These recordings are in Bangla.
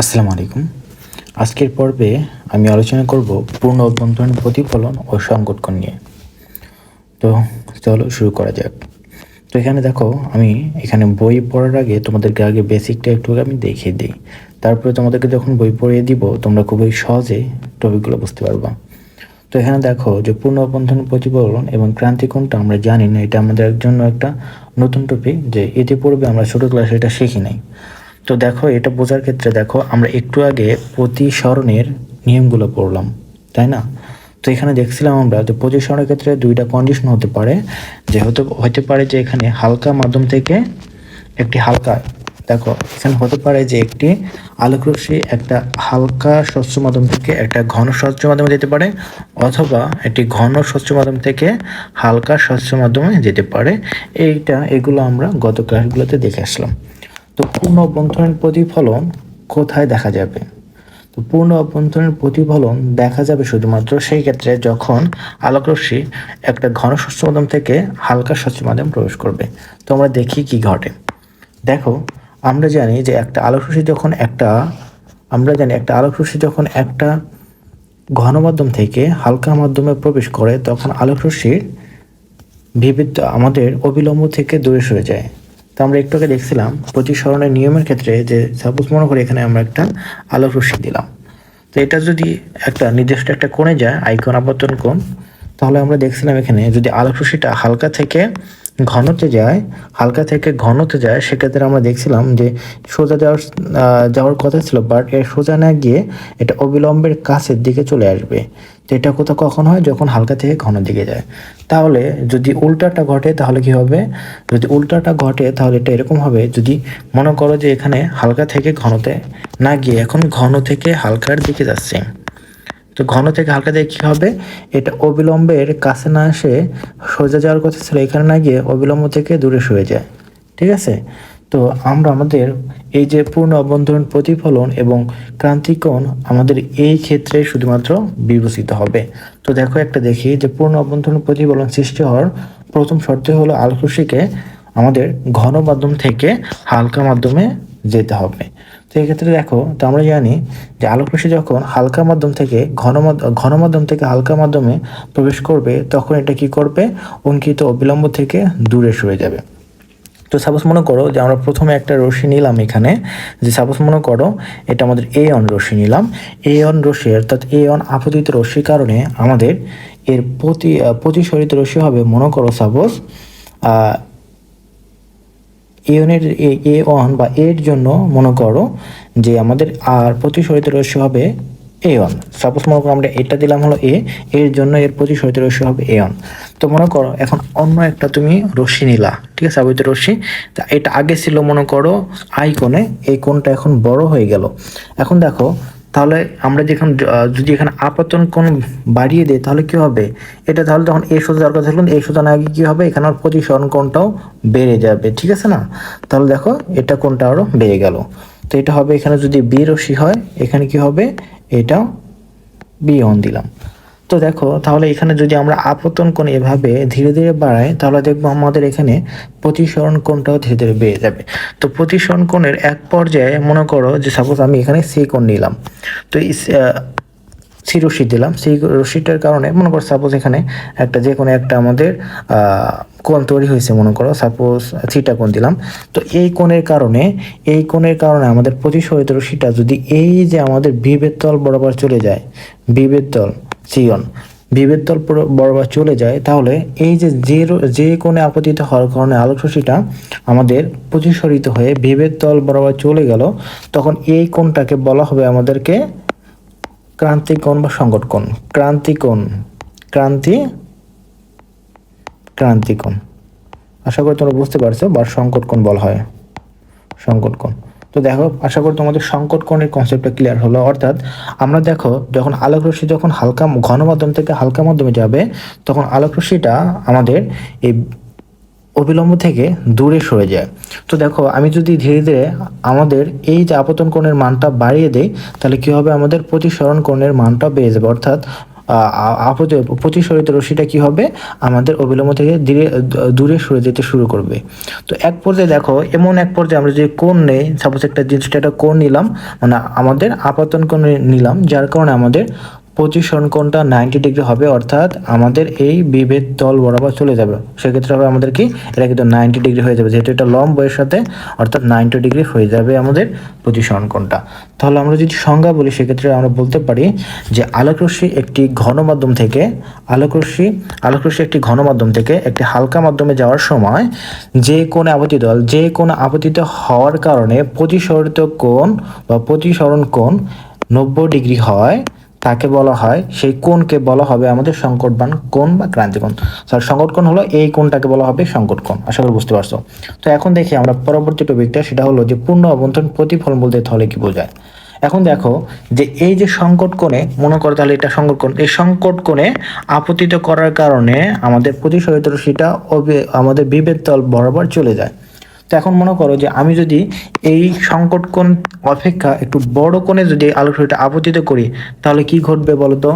আসসালামু আলাইকুম। আজকের পর্বে আমি আলোচনা করব পূর্ণ অভ্যন্তরীণ প্রতিফলন ও সংকটকণ নিয়ে। তো চলো শুরু করা যাক। তো এখানে দেখো, আমি এখানে বই পড়ার আগে তোমাদেরকে আগে বেসিকটা একটু আমি দেখিয়ে দিই। তারপরে তোমাদেরকে যখন বই পড়িয়ে দিব, তোমরা খুবই সহজে টপিকগুলো বুঝতে পারবা। তো এখানে দেখো যে পূর্ণ অভ্যন্তরীণ প্রতিফলন এবং ক্রান্তিকোণটা আমরা জানি না, এটা আমাদের জন্য একটা নতুন টপিক যে এতে পূর্বে আমরা ছোটো ক্লাসে এটা শিখি নাই। তো দেখো, এটা বোঝার ক্ষেত্রে দেখো, আমরা একটু আগে প্রতিসরণের নিয়মগুলো পড়লাম, তাই না? তো এখানে দেখছিলাম আমরা যে প্রতিসরণের ক্ষেত্রে দুইটা কন্ডিশন হতে পারে, যে হতে হতে পারে যে এখানে হালকা মাধ্যম থেকে একটি হালকা, দেখো, এখানে হতে পারে যে একটি আলোকরশ্মি একটা হালকা স্বচ্ছ মাধ্যম থেকে একটা ঘন স্বচ্ছ মাধ্যমে যেতে পারে, অথবা একটি ঘন স্বচ্ছ মাধ্যম থেকে হালকা স্বচ্ছ মাধ্যমে যেতে পারে। এইটা, এগুলো আমরা গত ক্লাসগুলোতে দেখে আসলাম। তো পূর্ণ অভ্যন্তরীণ প্রতিফলন কোথায় দেখা যাবে? তো পূর্ণ অভ্যন্তরীণ প্রতিফলন দেখা যাবে শুধুমাত্র সেই ক্ষেত্রে যখন আলোকরশ্মি একটা ঘন স্বচ্ছ মাধ্যম থেকে হালকা স্বচ্ছ মাধ্যম প্রবেশ করবে। তো আমরা দেখি কি ঘটে। দেখো, আমরা জানি যে একটা আলোকরশ্মি যখন একটা, আমরা জানি একটা আলোকরশ্মি যখন একটা ঘন মাধ্যম থেকে হালকা মাধ্যমে প্রবেশ করে, তখন আলোকরশ্মির বিবিধ আমাদের অবিলম্ব থেকে দূরে সরে যায়। তো আমরা একটু আগে দেখছিলাম প্রতিসরণের নিয়মের ক্ষেত্রে যে সাপোজ মনে করি এখানে আমরা একটা আলোক রশ্মি দিলাম। তো এটা যদি একটা নির্দিষ্ট একটা কোণে যায় আইকন আবর্তন কোণ তাহলে আমরা দেখছিলাম এখানে, যদি আলোক হালকা থেকে ঘনতে যায়, হালকা থেকে ঘনতে যায়, সেক্ষেত্রে আমরা দেখছিলাম যে সোজা যাওয়ার যাওয়ার কথা ছিল বাট এর সোজা না গিয়ে এটা অবিলম্বের কাছের দিকে চলে আসবে। তো এটা কোথাও কখন হয়? যখন হালকা থেকে ঘন দিকে যায়। তাহলে যদি উল্টাটা ঘটে, তাহলে কি হবে? যদি উল্টাটা ঘটে, তাহলে এটা এরকম হবে, যদি মনে করো যে এখানে হালকা থেকে ঘনতে না গিয়ে এখন ঘন থেকে হালকার দিকে যাচ্ছে। তো ঘন থেকে হালকা দিয়ে কী হবে? এটা অবিলম্বের কাছে না এসে সোজা যাওয়ার কথা ছিল, এখানে না গিয়ে অবিলম্ব থেকে দূরে সরে যায়। ঠিক আছে? তো আমরা আমাদের এই যে পূর্ণ অভ্যন্তরীণ প্রতিফলন এবং ক্রান্তিকোণ, আমাদের এই ক্ষেত্রে শুধুমাত্র বিবেচিত হবে। তো দেখো একটা দেখি যে পূর্ণ অভ্যন্তরীণ প্রতিফলন সৃষ্টি হওয়ার প্রথম শর্ত হলো আলোকরশ্মিকে আমাদের ঘন মাধ্যম থেকে হালকা মাধ্যমে যেতে হবে। তো এক্ষেত্রে দেখো, তো আমরা জানি যে আলোকরশ্মি যখন হালকা মাধ্যম থেকে ঘন ঘন মাধ্যম থেকে হালকা মাধ্যমে প্রবেশ করবে, তখন এটা কি করবে? অঙ্কিত অবিলম্ব থেকে দূরে সরে যাবে। তো সাপোজ মনে করো যে আমরা প্রথমে একটা রশ্মি নিলাম এখানে, যে সাপোজ মনে করো এটা আমাদের এ অন রশ্মি নিলাম। এ অন রশ্মি, অর্থাৎ এ অন আপতিত রশ্মির কারণে আমাদের এর প্রতি প্রতিসরিত রশ্মি হবে মনে করো সাপোজ এনের এ ওয়ান বা এর জন্য মনে করো যে আমাদের আর প্রতিসরিত রশ্মি হবে এ ওয়ান সাপোজ মনে করো আমরা এটা দিলাম হলো এ এর জন্য এর প্রতিসরিত রশ্মি হবে এ ওয়ান তো মনে করো এখন অন্য একটা তুমি রশ্মি নিলা, ঠিক আছে? আবৃত রশ্মি। তা এটা আগে ছিল মনে করো আইকনে এই কোনটা এখন বড় হয়ে গেল। এখন দেখো তাহলে আমরা যেখানে যদি এখানে আপাতন কোণ বাড়িয়ে দেয় তাহলে কি হবে? এটা তাহলে তখন এই সোজা দরকার ছিল এই সোজা না আগে কি হবে? এখানে প্রতিসরণ কোণটাও বেড়ে যাবে, ঠিক আছে না? তাহলে দেখো, এটা কোণটা আরও বেড়ে গেল। তো এটা হবে এখানে যদি বি রশি হয়, এখানে কি হবে? এটা বি অন দিলাম। তো দেখো, তাহলে এখানে যদি আমরা আপতন কোণ এভাবে ধীরে ধীরে বাড়াই, তাহলে দেখব আমাদের এখানে প্রতিসরণ কোণটাও ধীরে ধীরে বেড়ে যাবে। তো প্রতিসরণ কোণের এক পর্যায়ে মনে করো যে সাপোজ আমি এখানে সি কোণ নিলাম, তো সি রশ্মি দিলাম সেই রশ্মিটার কারণে মনে করো সাপোজ এখানে একটা যে কোনো একটা আমাদের কোণ তৈরি হয়েছে মনে করো সাপোজ থিটা কোণ দিলাম, তো এই কোণের কারণে, এই কোণের কারণে আমাদের প্রতিসরিত রশিটা যদি এই যে আমাদের বিভেদ তল বরাবর চলে যায় বিভেদ তল সিয়ন বিভেদ তল বরাবর চলে যায়। তাহলে এই যে যে কোণে আপতিত হওয়ার কারণে আলোক আমাদের প্রতিসরিত হয়ে বিভেদ তল বরাবর চলে গেল, তখন এই কোণটাকে বলা হবে আমাদেরকে ক্রান্তিকোণ বা সংকটকোণ ক্রান্তিকোণ ক্রান্তি ক্রান্তিকোণ আশা করি তোমরা বুঝতে পারছ বা সংকটকোণ বলা হয়। সংকট সংকটকোণ তো দেখো, আশা করি তোমাদের সংকটকোণের কনসেপ্টটা ক্লিয়ার হলো। অর্থাৎ আমরা দেখো, যখন আলোক রশ্মি যখন হালকা ঘন মাধ্যম থেকে হালকা মাধ্যমে যাবে, তখন আলোক রশ্মিটা আমাদের এই অবিলম্ব থেকে দূরে সরে যায়। তো দেখো, আমি যদি ধীরে ধীরে আমাদের এই যে আপতন কোণের মানটা বাড়িয়ে দেই, তাহলে কি হবে? আমাদের প্রতিসরণ কোণের মানটা বেড়ে যাবে। অর্থাৎ প্রতিসরিত রশ্মিটা কি হবে? আমাদের অবিলম্ব থেকে ধীরে, দূরে সরে যেতে শুরু করবে। তো এক পর্যায়ে দেখো, এমন এক পর্যায়ে আমরা যে কোণ নেই সাপোজ একটা জিনিসটা একটা কোণ নিলাম মানে আমাদের আপাতন কোণ নিলাম, যার কারণে আমাদের পজিশন কোণটা নাইনটি ডিগ্রি হবে, অর্থাৎ আমাদের এই বিভেদ তল বরাবর চলে যাবে। সেক্ষেত্রে হবে আমাদের কি? এটা কিন্তু নাইনটি ডিগ্রি হয়ে যাবে, যেহেতু এটা লম্ব বইয়ের সাথে, অর্থাৎ নাইনটি ডিগ্রি হয়ে যাবে আমাদের পজিশন কোণটা তাহলে আমরা যদি সংজ্ঞা বলি, সেক্ষেত্রে আমরা বলতে পারি যে আলোকরশ্মি একটি ঘন মাধ্যম থেকে, আলোকরশ্মি আলোকরশ্মি একটি ঘন মাধ্যম থেকে একটি হালকা মাধ্যমে যাওয়ার সময় যে কোণে আপতিত যে কোণে আপতিত হওয়ার কারণে প্রতিসরিত কোণ বা প্রতিসরণ কোণ নব্বই ডিগ্রি হয় তাকে বলা হয়, সেই কোণকে বলা হবে আমাদের সংকটবান কোণ বা ক্রান্তি কোণ স্যার সংকট কোণ হলো এই কোণটাকে বলা হবে সংকট কোণ আশা করি বুঝতে পারছ। তো এখন দেখি আমরা পরবর্তী টপিকটা, সেটা হলো যে পূর্ণ অভ্যন্তরীণ প্রতিফলন বলতে তাহলে কি বোঝায়? এখন দেখো যে এই যে সংকট কোণে মনে করো তাহলে এটা সংকট কোণ এই সংকট কোণে আপতিত করার কারণে আমাদের প্রতিসরিত রশ্মিটা আমাদের বিভেদ তল বরাবর চলে যায়। তো এখন মনে করো যে আমি যদি এই সংকট কোণ অপেক্ষা একটু বড় কোণে যদি আলোকশক্তিটা আপতিত করি, তাহলে কি ঘটবে বলতো?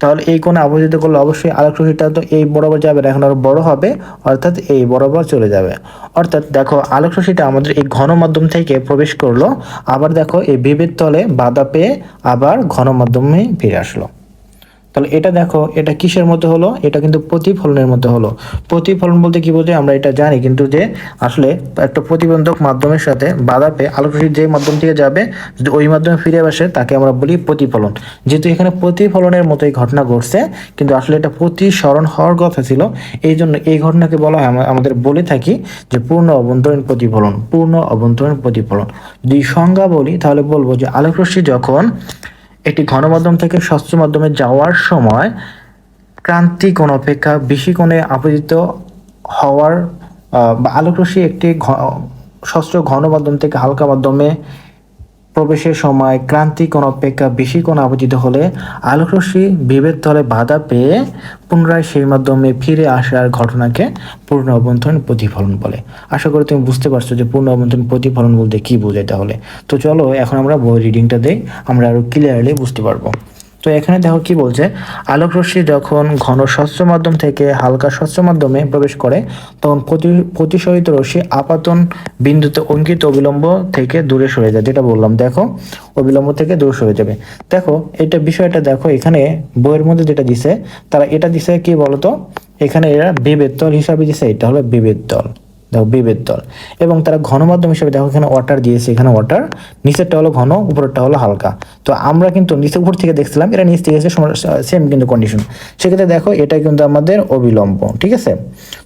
তাহলে এই কোণে আপতিত করলে অবশ্যই আলোকশক্তিটা তো এই বরাবর যাবে না, এখন আরও বড় হবে, অর্থাৎ এই বরাবর চলে যাবে। অর্থাৎ দেখো আলোকশক্তিটা আমাদের এই ঘন মাধ্যম থেকে প্রবেশ করল, আবার দেখো এই বিভেদ তলে বাধা পেয়ে আবার ঘন মাধ্যমে ফিরে আসলো। তাহলে এটা দেখো, এটা কিসের মতো হলো? এটা কিন্তু প্রতিফলনের মতো হলো। প্রতিফলন বলতে কি বোঝায়? আমরা এটা জানি, কিন্তু যে আসলে একটা প্রতিবন্ধক মাধ্যমের সাথে বাধা পেয়ে আলোকরশ্মি যে মাধ্যম থেকে যাবে, যদি ওই মাধ্যমে ফিরে আসে, তাকে আমরা বলি প্রতিফলন। যেহেতু এখানে প্রতিফলনের মতোই ঘটনা ঘটছে, কিন্তু আসলে এটা প্রতিসরণ হওয়ার কথা ছিল। এই জন্য এই ঘটনাকে বলা হয় আমাদের বলে থাকি যে পূর্ণ অভ্যন্তরীণ প্রতিফলন, পূর্ণ অভ্যন্তরীণ প্রতিফলন। যদি সংজ্ঞা বলি, তাহলে বলব যে আলোকরশ্মি যখন একটি ঘনমাধ্যম থেকে স্বচ্ছ মাধ্যমে যাওয়ার সময় ক্রান্তি কোণ অপেক্ষা বেশি কোণে আপতিত হওয়ার বা আলোকরশ্মি একটি শস্ত্র ঘন মাধ্যম থেকে হালকা মাধ্যমে প্রবেশের সময় ক্রান্তি কোন অপেক্ষা বেশি কোন আবজিত হলে আলোকরশ্মি বিভেদ তলে বাধা পেয়ে পুনরায় সেই মাধ্যমে ফিরে আসার ঘটনাকে পূর্ণ অভ্যন্তরীণ প্রতিফলন বলে। আশা করি তুমি বুঝতে পারছ যে পূর্ণ অভ্যন্তরীণ প্রতিফলন বলতে কি বোঝায় তাহলে। তো চলো, এখন আমরা বই রিডিংটা দেই, আমরা আরও ক্লিয়ারলি বুঝতে পারব। তো এখানে দেখো কি বলছে? আলোক রশ্মি যখন ঘন স্বচ্ছ মাধ্যম থেকে হালকা স্বচ্ছ মাধ্যমে প্রবেশ করে, তখন প্রতিসরিত রশ্মি আপাতন বিন্দুতে অঙ্কিত অবিলম্ব থেকে দূরে সরে যায়, যেটা বললাম। দেখো, অবিলম্ব থেকে দূরে সরে যাবে। দেখো, এটা বিষয়টা দেখো, এখানে বইয়ের মধ্যে যেটা দিছে, তারা এটা দিছে কি বলতো? এখানে এরা বিভেদ তল হিসাবে দিছে, এটা হলো বিভেদ তল। দেখো বিভেদ তল। এবং তারা ঘন মাধ্যম হিসেবে দেখো এখানে ওয়াটার দিয়েছে, এখানে ওয়াটার নিচেরটা হলো ঘন, উপরেরটা হলো হালকা। তো আমরা কিন্তু নিচে উপর থেকে দেখছিলাম এটা নিচ থেকে সেম কিন্তু কন্ডিশন সেক্ষেত্রে দেখো এটা কিন্তু আমাদের অবিলম্ব, ঠিক আছে?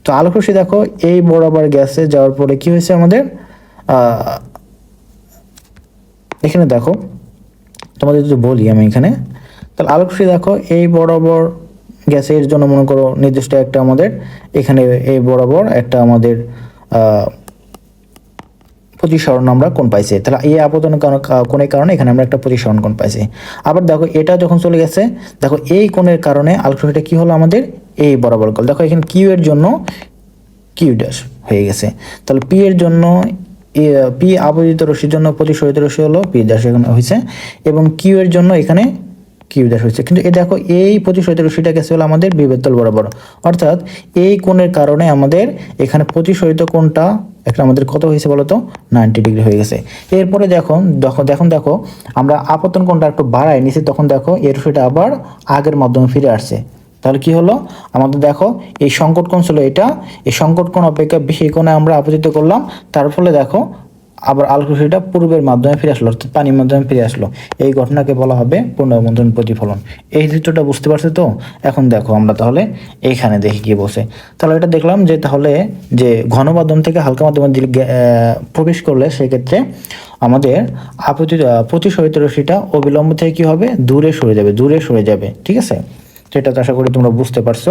তো আলোকরশ্মি দেখো, এই বরাবর গ্যাসে যাওয়ার পরে কি হয়েছে আমাদের? এখানে দেখো, তোমাদের যদি বলি আমি এখানে, তাহলে আলোকরশ্মি দেখো, এই বরাবর গ্যাসের জন্য মনে করো নির্দিষ্ট একটা আমাদের, এখানে এই বরাবর একটা আমাদের প্রতিসরণ আমরা কোন পাইছি? তাহলে এই আপতন কোণের কারণে এখানে আমরা একটা প্রতিসরণ কোণ পাইছি। আবার দেখো, এটা যখন চলে গেছে, দেখো এই কোণের কারণে আলট্রাফিটা কি হলো আমাদের? এই বরাবর কল দেখো এখানে কিউ এর জন্য কিউ ড্যাশ হয়ে গেছে। তাহলে পি এর জন্য পি আবদিত রশ্মির জন্য প্রতিসরিত রশ্মি হলো পি ড্যাশ এখানে হয়েছে। এবং কিউ এর জন্য এখানে কিউ ড্যাশ হয়েছে। কিন্তু এ দেখো, এই প্রতিসরিত রশ্মিটা গেছে হলো আমাদের বিবেতল বরাবর। অর্থাৎ এই কোণের কারণে আমাদের এখানে প্রতিসরিত কোণটা একটা আমাদের কত হয়েছে বলতো? নাইনটি ডিগ্রি হয়ে গেছে। এরপরে দেখো দেখো, দেখুন, দেখো, আমরা আপতন কোণটা একটু বাড়াই নিচে, তখন দেখো এর সেটা আবার আগের মাধ্যমে ফিরে আসছে। তাহলে কি হলো? আমাদের দেখো, এই সংকট কোণ ছিল এটা। এই সংকট কোণ অপেক্ষা বেশি কোণে আমরা আপতিত করলাম। তার ফলে দেখো আবার আলোকরশ্মিটা পূর্বের মাধ্যমে ফিরে আসলো, অর্থাৎ পানির মাধ্যমে ফিরে আসলো। এই ঘটনাকে বলা হবে পুনর্মন্ত্রণ প্রতিফলন। এই চিত্রটা বুঝতে পারছ তো? এখন দেখো আমরা তাহলে এইখানে দেখি কি বসে তাহলে এটা দেখলাম যে তাহলে যে ঘন মাধ্যম থেকে হালকা মাধ্যমে প্রবেশ করলে সেক্ষেত্রে আমাদের আপতিত প্রতিসরিত রশ্মিটা অবিলম্ব থেকে কি হবে? দূরে সরে যাবে, দূরে সরে যাবে, ঠিক আছে? সেটা তো আশা করি তোমরা বুঝতে পারছ।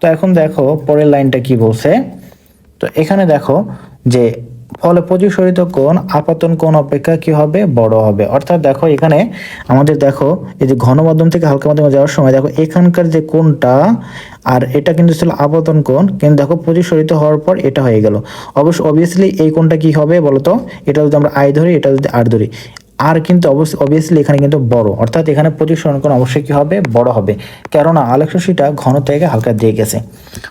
তো এখন দেখো পরের লাইনটা কি বলছে? তো এখানে দেখো যে ফলে প্রতিসরিত কোণ আপাতন কোণ অপেক্ষা কি হবে? বড় হবে। অর্থাৎ দেখো এখানে আমাদের দেখো, এই যে ঘন মাধ্যম থেকে হালকা মাধ্যমে যাওয়ার সময় দেখো এখানকার যে কোণটা, আর এটা কিন্তু ছিল আপাতন কোণ, কিন্তু দেখো প্রতিসরিত হওয়ার পর এটা হয়ে গেল। অবশ্য অবভিয়াসলি এই কোণটা কি হবে বলতো? এটা যদি আমরা আই ধরি, এটা যদি আর ধরি। আর কিন্তু অবশ্যই অবভিয়াসলি এখানে কিন্তু বড়। অর্থাৎ এখানে প্রতিসরণ কোণ অবশ্যই কি হবে? বড় হবে। কেননা আলোক রশ্মিটা ঘন থেকে হালকা দিয়ে গেছে।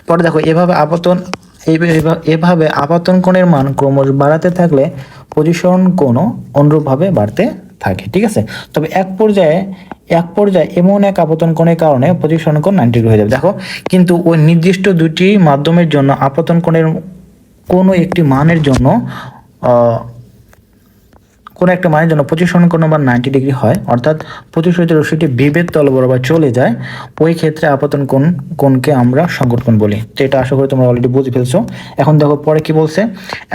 পরে দেখো এভাবে আপতন এভাবে আপাতন কোণের মান ক্রমশ বাড়াতে থাকলে পজিশন কোণও অনুরূপভাবে বাড়তে থাকে, ঠিক আছে? তবে এক পর্যায়ে এক পর্যায়ে এমন এক আপতন কোণের কারণে পজিশন কোণ নাইনটি ডিগ্রি হয়ে যাবে। দেখো, কিন্তু ওই নির্দিষ্ট দুটি মাধ্যমের জন্য আপতন কোণের কোনো একটি মানের জন্য কোনো একটা মানের জন্য প্রতিসরণ কোণ বা নাইনটি ডিগ্রি হয়, অর্থাৎ পঁচিশ প্রতিসরিত রশ্মিটি বিভেদ তল বরাবর চলে যায়, ওই ক্ষেত্রে আপাতন কোণ, কোণকে আমরা সংকট বলি। তো এটা আশা করি তোমরা অলরেডি বুঝে ফেলছো। এখন দেখো, পরে কি বলছে?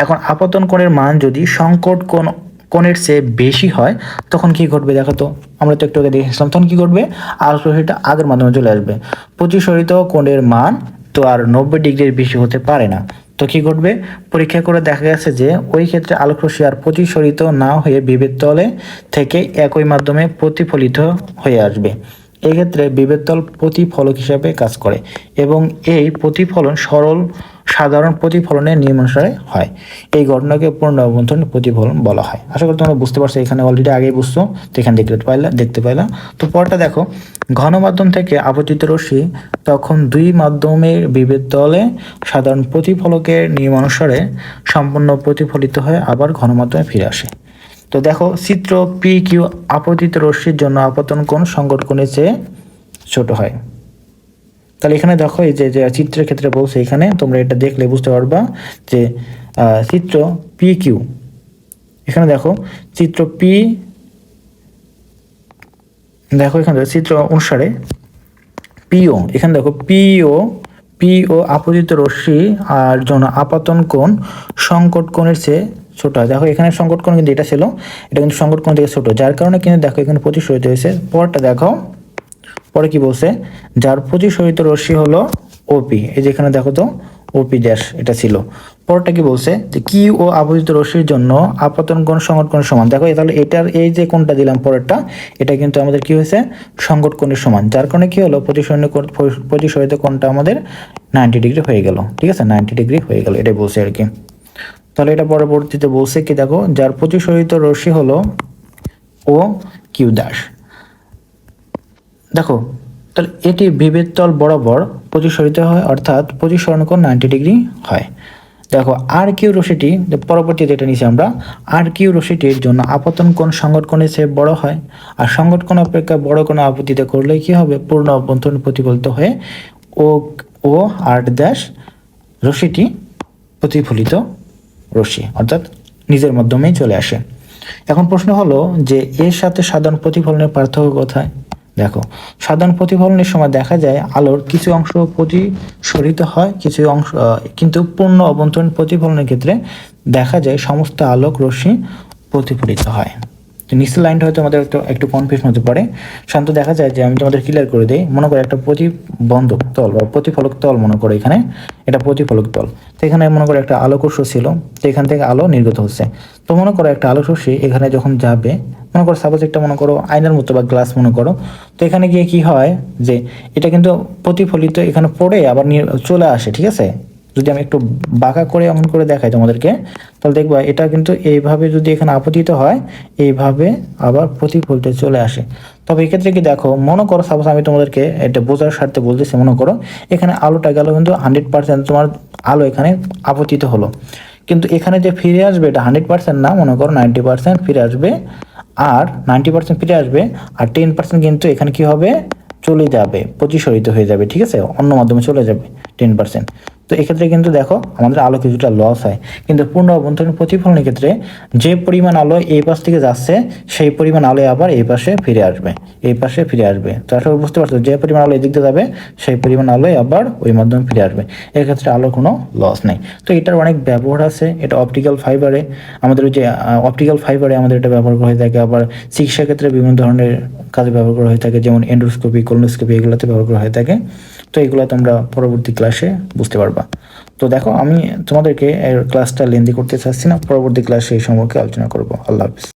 এখন আপাতন কোণের মান যদি সংকট কোণ, কোণের চেয়ে বেশি হয়, তখন কি ঘটবে দেখো তো? আমরা তো একটু আগে দেখেছিলাম, তখন কি ঘটবে? আলোক রশ্মিটা আগের মাধ্যমে চলে আসবে। প্রতিসরিত কোণের মান তো আর নব্বই ডিগ্রির বেশি হতে পারে না। তো কি ঘটবে? পরীক্ষা করে দেখা গেছে যে, ওই ক্ষেত্রে আলোক রশ্মি আর প্রতিসরিত না হয়ে বিভেদ তলে থেকে একই মাধ্যমে প্রতিফলিত হয়ে আসবে। এক্ষেত্রে বিভেদ বিভেদতল প্রতিফলক হিসাবে কাজ করে এবং এই প্রতিফলন সরল সাধারণ প্রতিফলনের নিয়ম অনুসারে হয়। এই ঘটনাকে অভ্যন্তরীণ প্রতিফলন বলা হয়। আশা করি তোমরা বুঝতে পারছ, এখানে অলরেডি আগেই বুঝছ, তো এখানে দেখতে পাইলা দেখতে পাইলা। তো পরটা দেখো, ঘন মাধ্যম থেকে আপতিত রশ্মি তখন দুই মাধ্যমের বিভেদ তলে সাধারণ প্রতিফলকের নিয়ম অনুসারে সম্পূর্ণ প্রতিফলিত হয়ে আবার ঘন মাধ্যমে ফিরে আসে। তো দেখো, চিত্র পি কিউ আপতিত রশ্মির জন্য আপতন কোণ সংকট কোণের চেয়ে ছোট হয়। তাহলে এখানে দেখো এই যে চিত্রের ক্ষেত্রে বলছে এখানে, তোমরা এটা দেখলে বুঝতে পারবা যে চিত্র পি কিউ এখানে দেখো, চিত্র পি দেখো এখানে চিত্র অনুসারে পিও এখানে দেখো পিও পিও আপতিত রশ্মি আর জন্য আপাতন কোণ সংকট কোণের চেয়ে ছোট। দেখো এখানে সংকট কোণ কিন্তু এটা ছিল, এটা কিন্তু সংকট কোণ থেকে ছোট। যার কারণে কিন্তু দেখো এখানে প্রতিসরিত হয়েছে। পরটা দেখো পরে কি বলছে? যার প্রতি প্রতিসরিত রশ্মি হলো ওপি এই যে এখানে দেখো তো ওপি ড্যাশ এটা ছিল। পরটা কি বলছে? যে কি ও আপতিত রশ্মির জন্য আপতন কোণ সংকট সমান? দেখো তাহলে এটার এই যে কোনটা দিলাম পরেরটা, এটা কিন্তু আমাদের কি হয়েছে? সংকট সমান। যার কারণে কি হলো? প্রতিসরণ প্রতিসরিত কোণটা আমাদের নাইনটি ডিগ্রি হয়ে গেল। ঠিক আছে? নাইনটি ডিগ্রি হয়ে গেল, এটাই বলছে আর কি। তাহলে এটা পরবর্তীতে বলছে কি, দেখো, যার প্রতিসরিত রশ্মি হলো ও কিউ দাস দেখো, তাহলে এটি বিভেদ তল বরাবর প্রতিসরিত হয়, অর্থাৎ প্রতিসরণ কোণ নাইনটি ডিগ্রি হয়। দেখো, আর কিউ রশিটি পরবর্তীতে এটা নিচে আমরা, আর কিউ রশিটির জন্য আপতন কোণ সংকট চেয়ে বড় হয়। আর কোণ অপেক্ষা বড় কোনো আপত্তিতে করলে কি হবে? পূর্ণ অভ্যন্তরীণ প্রতিফলিত হয়ে ও ও আর ড্যাশ রশিটি প্রতিফলিত রশি অর্থাৎ নিজের মাধ্যমেই চলে আসে। এখন প্রশ্ন হলো যে এর সাথে সাধারণ প্রতিফলনের পার্থক্য কোথায়? দেখো, সাধারণ প্রতিফলনের সময় দেখা যায় আলোর কিছু অংশ প্রতিসরিত হয়, কিছু অংশ কিন্তু পূর্ণ অভ্যন্তরীণ প্রতিফলনের ক্ষেত্রে দেখা যায় সমস্ত আলোক রশ্মি প্রতিফলিত হয়। তো নিচের লাইনটা হয়তো আমাদের একটু একটু কনফিউশন হতে পারে। শান্ত দেখা যায় যে আমি তোমাদের ক্লিয়ার করে দিই, মনে করো একটা প্রতিবন্ধক তল বা প্রতিফলক তল মনে করো এখানে, এটা প্রতিফলক তল। তো এখানে মনে করো একটা আলোক উৎস ছিল, তো এখান থেকে আলো নির্গত হচ্ছে। তো মনে করো একটা আলোক এখানে যখন যাবে মনে করো সাপোজ একটা মনে করো আয়নার মতো বা গ্লাস মনে করো। তো এখানে গিয়ে কি হয় যে, এটা কিন্তু প্রতিফলিত এখানে পড়ে আবার নিয়ে- চলে আসে, ঠিক আছে? যদি আমি একটু বাঁকা করে এমন করে দেখাই তোমাদেরকে, তাহলে দেখবা এটা কিন্তু এইভাবে যদি এখানে আপতিত হয়, এইভাবে আবার প্রতিফলিত চলে আসে। তবে এক্ষেত্রে কি দেখো, মনে করো সাপোজ আমি তোমাদেরকে এটা বোঝার স্বার্থে বলতেছি, মনে করো, এখানে আলোটা গেল কিন্তু হান্ড্রেড পার্সেন্ট তোমার আলো এখানে আপতিত হলো। কিন্তু এখানে যে ফিরে আসবে, এটা হান্ড্রেড পার্সেন্ট না, মনে করো নাইনটি পার্সেন্ট ফিরে আসবে আর নাইনটি পার্সেন্ট ফিরে আসবে আর টেন পার্সেন্ট কিন্তু এখানে কি হবে? চলে যাবে, প্রতিসরিত হয়ে যাবে, ঠিক আছে? অন্য মাধ্যমে চলে যাবে টেন পার্সেন্ট তো এক্ষেত্রে কিন্তু দেখো আমাদের আলো কিছুটা লস হয়। কিন্তু পূর্ণ অভ্যন্তরীণ প্রতিফলনের ক্ষেত্রে যে পরিমাণ আলো এই পাশ থেকে যাচ্ছে, সেই পরিমাণ আলো আবার এই পাশে ফিরে আসবে, এই পাশে ফিরে আসবে। তো আসলে বুঝতে পারছ, যে পরিমাণ আলো এদিক দিয়ে যাবে, সেই পরিমাণ আলোই আবার ওই মাধ্যমে ফিরে আসবে। এক্ষেত্রে আলোর কোনো লস নেই। তো এটার অনেক ব্যবহার আছে, এটা অপটিক্যাল ফাইবারে আমাদের ওই যে অপটিক্যাল ফাইবারে আমাদের এটা ব্যবহার করা হয়ে থাকে, আবার চিকিৎসা ক্ষেত্রে বিভিন্ন ধরনের কাজে ব্যবহার করা হয়ে থাকে, যেমন এন্ডোস্কোপি কোলোনোস্কোপি এগুলোতে ব্যবহার করা হয়ে থাকে। তো এগুলো তোমরা পরবর্তী ক্লাসে বুঝতে পারবা। তো দেখো, আমি তোমাদেরকে এর ক্লাসটা লেন্দি করতে চাচ্ছি না, পরবর্তী ক্লাসে এই সম্পর্কে আলোচনা করব। আল্লাহ হাফিজ।